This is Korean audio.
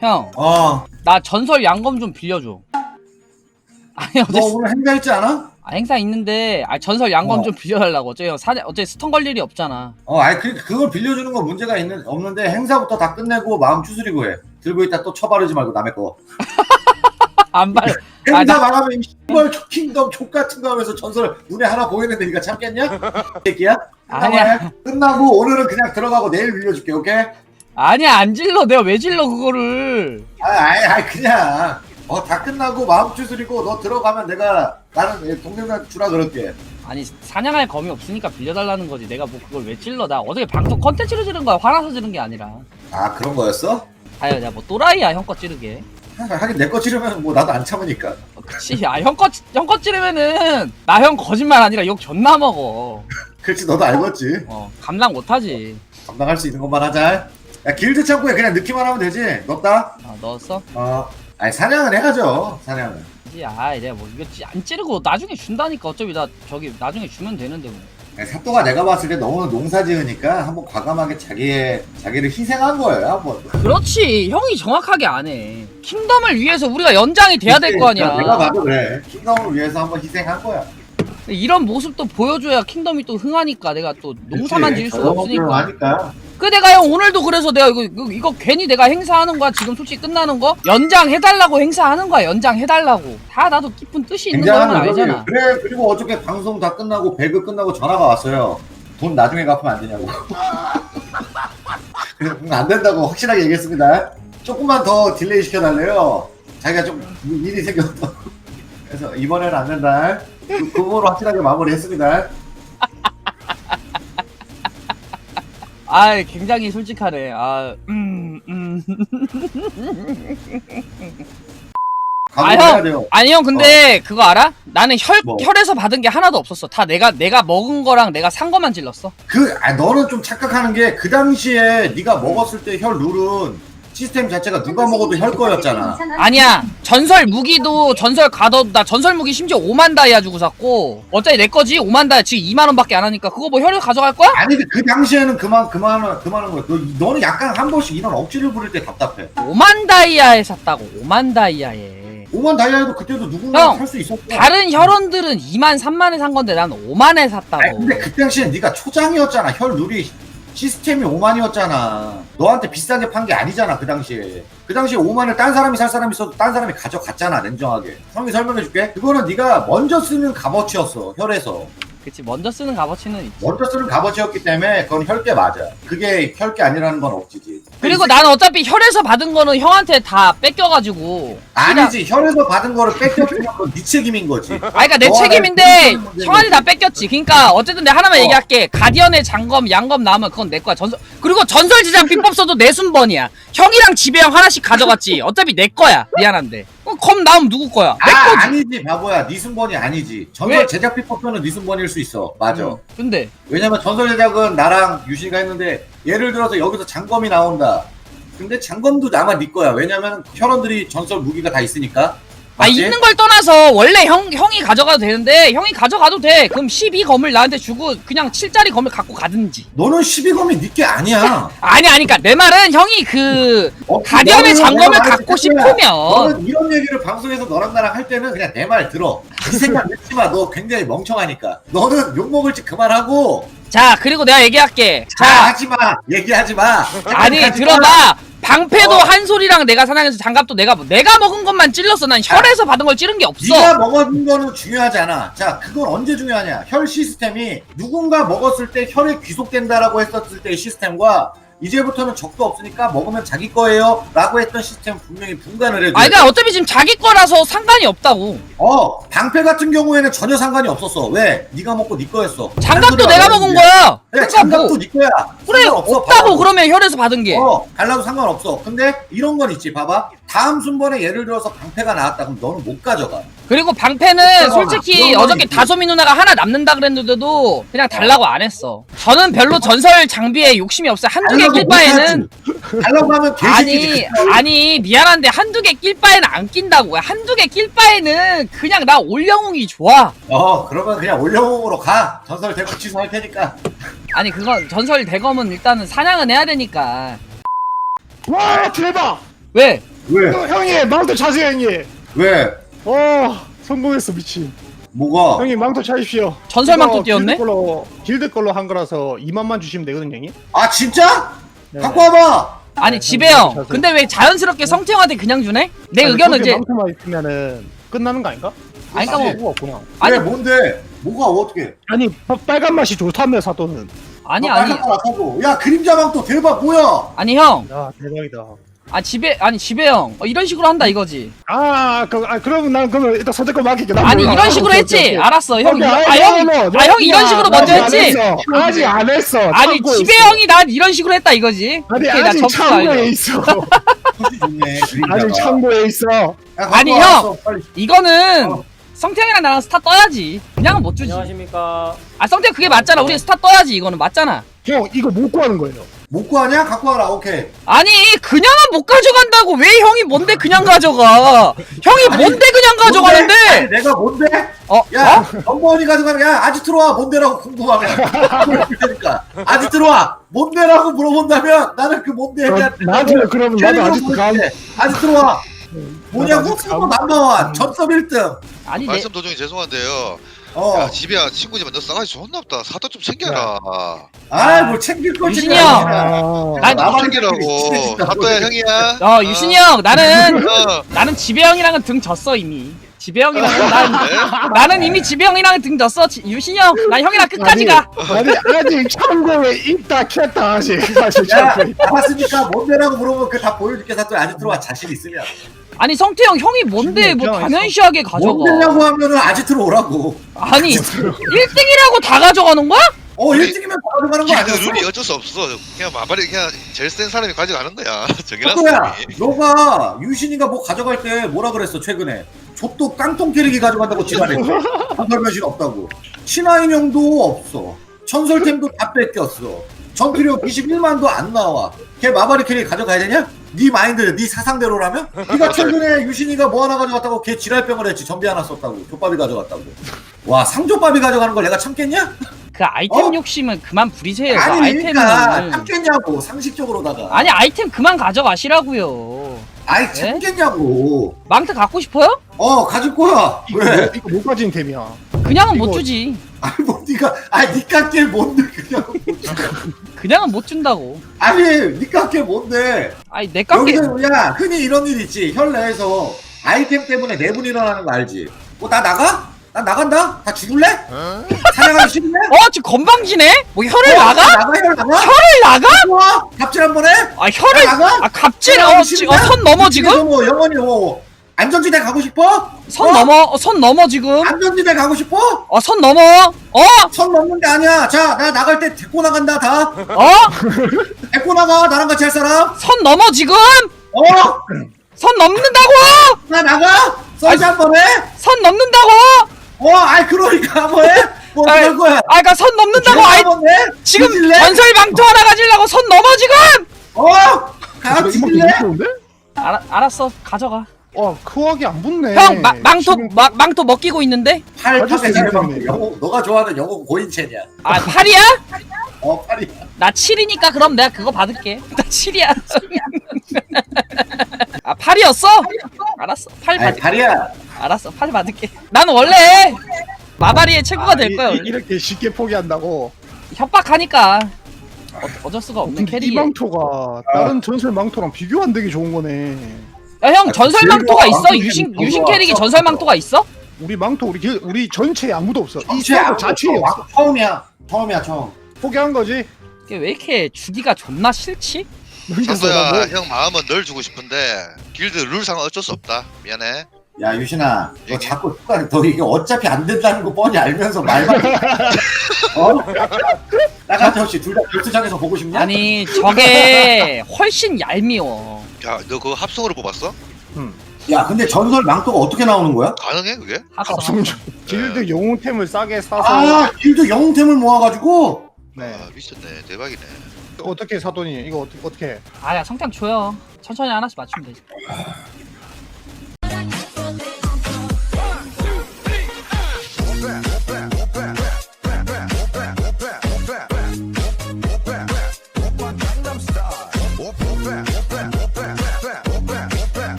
형, 어, 나 전설 양검 좀 빌려줘. 아니 어제 너 오늘 행사 있지 않아? 아, 행사 있는데 아 전설 양검 어. 좀 빌려달라고. 어째 형 사냐 어째 스턴 걸 일이 없잖아. 어, 아니 그 그걸 빌려주는 건 문제가 있는 없는데 행사부터 다 끝내고 마음 추스리고 해. 들고 있다 또 쳐바르지 말고 남의 거. 안 발. 아, 행사 나- 망하면 이 씨발 킹덤 족 같은 거 하면서 전설 눈에 하나 보이는데 네가 참겠냐? 새끼야? 아니야. 끝나고 오늘은 그냥 들어가고 내일 빌려줄게, 오케이? 아니야 안 질러. 내가 왜 질러 그거를? 아, 아이, 아이 그냥 어 다 끝나고 마음 추스리고 너 들어가면 내가 나는 동생한테 주라 그럴게. 아니 사냥할 검이 없으니까 빌려달라는 거지. 내가 뭐 그걸 왜 질러? 나 어저께 방송 컨텐츠로 지른 거야. 화나서 지른 게 아니라. 아 그런 거였어? 아유 내가 뭐 또라이야 형거 찌르게. 하긴 내 거 치르면 뭐 나도 안 참으니까. 어, 그치. 아형거형거 찌르면은 나 형 거짓말 아니라 욕 존나 먹어. 그렇지 너도 알겠지. 어 감당 못하지. 감당할 수 있는 것만 하자. 야 길드 창고에 그냥 넣기만 하면 되지. 넣었다? 아 넣었어? 어. 아니 사냥은 해야죠. 사냥은. 이제 아 내가 뭐 이거 찌- 안 찌르고 나중에 준다니까 어차피 나 저기 나중에 주면 되는데 뭐. 아니, 사또가 내가 봤을 때 너무 농사 지으니까 한번 과감하게 자기의 자기를 희생한 거예요. 한번. 그렇지 형이 정확하게 안 해. 킹덤을 위해서 우리가 연장이 돼야 될 거 아니야. 내가 봐도 그래. 킹덤을 위해서 한번 희생한 거야. 이런 모습도 보여줘야 킹덤이 또 흥하니까 내가 또 농사만 지을 수가 없으니까. 하니까. 그 내가 형 오늘도 그래서 내가 이거, 이거 이거 괜히 내가 행사하는 거야 지금 솔직히 끝나는 거 연장 해달라고 행사하는 거야 연장 해달라고 다 나도 깊은 뜻이 있는 굉장한 알잖아. 그래 그리고 어저께 방송 다 끝나고 배그 끝나고 전화가 왔어요. 돈 나중에 갚으면 안 되냐고. 그래서 안 된다고 확실하게 얘기했습니다. 조금만 더 딜레이 시켜달래요. 자기가 좀 일이 생겼다. 그래서 이번에는 안 된다. 그 부분으로 확실하게 마무리했습니다. 아 굉장히 솔직하네. 아 음, 음. 각오해야 돼요. 아니 형 근데 그거 알아? 나는 혈 뭐? 혈에서 받은 게 하나도 없었어. 다 내가 내가 먹은 거랑 내가 산 거만 질렀어. 그 아, 너는 좀 착각하는 게 그 당시에 네가 먹었을 때 혈 룰은 시스템 자체가 누가 먹어도 혈 거였잖아. 아니야 전설 무기도 전설 가도 나 전설 무기 심지어 5만 다이아 주고 샀고 어차피 내 거지 5만 다이아 지금 2만 원밖에 안 하니까 그거 뭐 혈을 가져갈 거야? 아니 근데 그 당시에는 그만 그만 그만한 거야. 너, 너는 약간 한 번씩 이런 억지를 부릴 때 답답해. 5만 다이아에 샀다고 5만 다이아에 5만 다이아도 그때도 누군가 형, 살 수 있었어. 다른 혈원들은 2만 3만에 산 건데 난 5만에 샀다고 근데 그 당시엔 네가 초장이었잖아. 혈 룰이 시스템이 5만이었잖아. 너한테 비싸게 판 게 아니잖아 그 당시에. 그 당시에 5만을 딴 사람이 살 사람이 있어도 딴 사람이 가져갔잖아 냉정하게. 형이 설명해줄게. 그거는 네가 먼저 쓰는 값어치였어 혈에서. 그치 먼저 쓰는 값어치는 있지 먼저 쓰는 값어치였기 때문에 그건 혈계 맞아. 그게 혈계 아니라는 건 억지지. 그리고 나는 어차피 혈에서 받은 거는 형한테 다 뺏겨가지고 아니지 혈에서 받은 거를 뺏겼으면 그건 네 책임인 거지. 아 그니까 내 책임인데 문제인 형한테 다 거지? 뺏겼지 그니까 어쨌든 내가 하나만 어. 얘기할게 가디언의 장검 양검 나오면 그건 내 거야 전설 그리고 전설 지장 비법 써도 내 순번이야 형이랑 지배형 하나씩 가져갔지 어차피 내 거야 미안한데 어, 검 나오면 누구 거야? 내 아, 거지. 아니지. 바보야. 네 순번이 아니지. 전설 왜? 제작 비법표는 네 순번일 수 있어. 맞아. 응, 근데. 왜냐면 전설 제작은 나랑 유신이가 했는데 예를 들어서 여기서 장검이 나온다. 근데 장검도 아마 네 거야. 왜냐면 혈원들이 전설 무기가 다 있으니까 아 맞지? 있는 걸 떠나서 원래 형 형이 가져가도 되는데 형이 가져가도 돼. 그럼 12 검을 나한테 주고 그냥 7짜리 검을 갖고 가든지. 너는 12검이 네게 아니야. 아니 아니까 내 말은 형이 그 어, 가디언의 너는 장검을 내가 갖고 말했을. 싶으면. 너는 이런 얘기를 방송에서 너랑 나랑 할 때는 그냥 내 말 들어. 그 생각 듣지 마 너 굉장히 멍청하니까. 너는 욕 먹을지 그만하고. 자 그리고 내가 얘기할게. 자 자. 하지 마. 얘기하지 마. 아니 하지 들어봐 방패도 어. 한 소리랑 내가 사냥해서 장갑도 내가 내가 먹은 것만 찔렀어 난 혈에서 받은 걸 찌른 게 없어 네가 먹은 거는 중요하지 않아. 자, 그건 언제 중요하냐? 혈 시스템이 누군가 먹었을 때 혈에 귀속된다라고 했었을 때의 시스템과 이제부터는 적도 없으니까 먹으면 자기 거예요. 라고 했던 시스템 분명히 분간을 해줘. 아니 그러니까 어차피 지금 자기 거라서 상관이 없다고 어, 방패 같은 경우에는 전혀 상관이 없었어. 왜? 네가 먹고 네 거였어. 장갑도 딴 내가 먹은. 거야 그래, 뭐 장갑도 네 거야. 그래 상관없어, 없다고 봐봐. 그러면 혈에서 받은 게 어, 달라도 상관없어. 근데 이런 건 있지. 봐봐. 다음 순번에 예를 들어서 방패가 나왔다. 그럼 너는 못 가져가. 그리고 방패는 솔직히 그런 어저께 있지. 다솜이 누나가 하나 남는다 그랬는데도 그냥 달라고 안 했어 저는 별로 전설 장비에 욕심이 없어요 한두 개 낄 바에는. 달라고 하면 아니 개새끼지. 아니 미안한데 한두 개 낄 바에는 안 낀다고 한두 개 낄 바에는 그냥 나 올영웅이 좋아 어 그러면 그냥 올영웅으로 가 전설 대박 취소할 테니까 아니 그건 전설 대검은 일단은 사냥은 해야 되니까 와 대박! 왜? 왜? 어, 형님 망토 차세요 형님 왜? 어 성공했어 미친 뭐가? 형님 망토 차십시오 전설 망토 띄웠네? 길드 걸로, 길드 걸로 한 거라서 2만만 주시면 되거든요 형님 아 진짜? 네. 갖고 와봐. 아니 네, 지배형 자세히. 근데 왜 자연스럽게 성태형한테 그냥 주네? 내 아니, 의견은 거기에 이제 망토만 있으면은 끝나는 거 아닌가? 아니, 그러니까 뭐가 없구나 아니 왜 뭔데? 뭐가 어떻게? 아니 파- 빨간 맛이 좋다며 사또는 아니 너 아니. 야 그림자방 또 대박 뭐야? 아니 형 야 대박이다 아 지배 아니 지배형 어, 이런 식으로 한다 이거지 아, 그, 아 그러면 난 그러면 일단 선택권 맡길게 나 아니 몰라. 이런 식으로 오케이, 했지 오케이, 오케이. 알았어 형 오케이, 아아 형이 이런 야, 식으로 나 먼저 아직 안 했지 했어. 아직 안 했어 아니 지배형이 난 이런 식으로 했다 이거지. 아니 오케이, 나 아직 참고에. 있어 좋네. 아직 참고에 있어 아니, 와, 형! 이거는 어. 성태형이랑 나랑 스타 떠야지 그냥은 못 주지 안녕하십니까. 아 성태형 그게 맞잖아 우리 스타 떠야지 이거는 맞잖아 형 이거 못 구하는 거예요 못 구하냐? 갖고 와라. 오케이. 아니 그냥은 못 가져간다고 왜 형이 뭔데 그냥 가져가 형이 뭔데 그냥 뭔데? 아니, 가져가는데 내가 뭔데? 어? 야, 어? 넘버원이 가져가는 야 아직 들어와 뭔데라고 궁금하면 테니까 아직 들어와 뭔데라고 물어본다면 나는 그 뭔데 나- 대한 나한테 그러면 나도 아직도 감 아직 들어와 뭐냐고? 나도 감- 넘버원 전섭 1등 아니 내 말씀 도중에 죄송한데요. 어 야, 집이야 친구 집에 너 싸가지 존나 없다. 사도 좀 챙겨라. 아이 뭘 챙길 걸 유진이 챙겨. 형. 아, 난- 나만 챙기라고. 사또야. 형이야. 어 유신이 형 나는 어. 나는 지배 형이랑은 등 졌어 이미 지배형이랑은 난 네? 나는 이미 지배형이랑은 등 졌어 지- 유신이 형 나 형이랑 끝까지 가 아니 아직 참고에 있다 켰다 아직 야 참고에 알았으니까 뭔데라고 물어보면 그 다 보여줄게 사또 아직 들어와 자신 있으면 아니 성태 형 형이 뭔데 뭐 당연시하게 가져가 뭔데냐고 하면은 아직 들어오라고 아니 1등이라고 다 가져가는 거야? 어 1등이면 다 가져가는 거 아니었어? 룰이 어쩔 수 없어. 그냥 마발이 그냥 제일 센 사람이 가져가는 거야. 이미. 너가 유신이가 뭐 가져갈 때 뭐라 그랬어 최근에 족도 깡통 캐릭이 가져간다고 지랄했어 전설변신 없다고. 신화인형도 없어. 전설템도 다 뺏겼어. 전투력 21만도 안 나와. 걔 마바리 캐릭 가져가야 되냐? 네 마인드 네 사상대로라면? 네가 최근에 유신이가 뭐 하나 가져갔다고 걔 지랄병을 했지. 전비 하나 썼다고. 족밥이 가져갔다고. 와 상족밥이 가져가는 걸 내가 참겠냐? 그 아이템 어? 욕심은 그만 부리세요 그 아니 그러니까 아이템은. 참겠냐고 상식적으로다가. 아니 아이템 그만 가져가시라고요 아이 참겠냐고. 망트 갖고 싶어요? 어 가질 거야. 왜? 이거 못 가진 템이야. 그냥은 못 이거- 주지. 아니 뭐 니가 아니 니가 게 뭔데 그냥? 그냥은 못 준다고. 아니 니가 게 뭔데? 아니 내 깎게 여기서 야 흔히 이런 일 있지. 혈 내에서 아이템 때문에 내분 일어나는 거 알지? 뭐 나 나가? 나 나간다? 다 죽을래? 사냥하기 싫네? 어 지금 건방지네? 뭐 혀를 어, 나가? 나가 혈 나가? 혀를 나가? 좋아 갑질 한 번 해? 아 혀를 나가? 아 갑질 어, 지- 싫은데? 어, 선 넘어 지금? 뭐 영원히 뭐 안전지대 가고 싶어? 선 어? 넘어 어, 선 넘어 지금 안전지대 가고 싶어? 어 선 넘어 어? 선 넘는 게 아니야 자나 나갈 때 데리고 나간다 다 어? 데리고 나가 나랑 같이 할 사람 선 넘어 지금? 어? 선 넘는다고? 나 나가? 서지 한번 해? 선 넘는다고? 어, 아이 그러니까 뭐 해? 뭐 아이, 그럴 거야. 아 그니까 선 넘는다고 아이 해? 지금 뒤질래? 전설 망토 하나 가지려고 선 넘어 지금? 어? 가 이거 뒤질래? 알아, 알았어 가져가 와 크하게 안 붙네 형 마, 망토 지금 마, 망토 먹기고 있는데? 팔 아저씨 탑에 잘 이름이. 먹고 영어 너가 좋아하는 영어 고인체냐? 아 8이야? 어 팔이. 나 7이니까 그럼 내가 그거 받을게 나 7이야 아 8이었어? 알았어 8 아이 받을게 팔이야. 알았어 8 받을게 나는 원래 마바리의 최고가 아, 될 이- 거야 이- 원래. 이렇게 쉽게 포기한다고 협박하니까 어, 어쩔 수가 없네 근데 이 캐리 망토가 다른 전설 망토랑 비교 안 되기 좋은 거네 야형 아, 전설 망토가 좋아. 있어? 유신 유신. 캐릭이 전설 망토가 있어? 우리 망토 우리 길- 우리 전체에 아무도 없어 이 전체 서버 자체에 없어. 처음이야. 처음이야 처음. 포기한 거지 이게 왜 이렇게 주기가 존나 싫지? 뭐- 형 마음은 널 주고 싶은데 길드 룰상 어쩔 수 없다. 미안해. 야 유신아, 너. 자꾸 습관이 너 이게 어차피 안 된다는 거 뻔히 알면서 말만. 해. 어? 나같이 혹시 둘다 결투장에서 보고 싶냐? 아니 저게 훨씬 얄미워 야 너 그거 합성으로 뽑았어? 야 근데 전설 망토가 어떻게 나오는 거야? 가능해 그게? 합성 합성 중 길드 영웅템을 싸게 사서 아 길드 영웅템을 모아가지고. 네. 아 미쳤네 대박이네. 어떻게 사돈이 이거 어떻게 어떻게 해? 아야 성탕 줘요 천천히 하나씩 맞추면 되지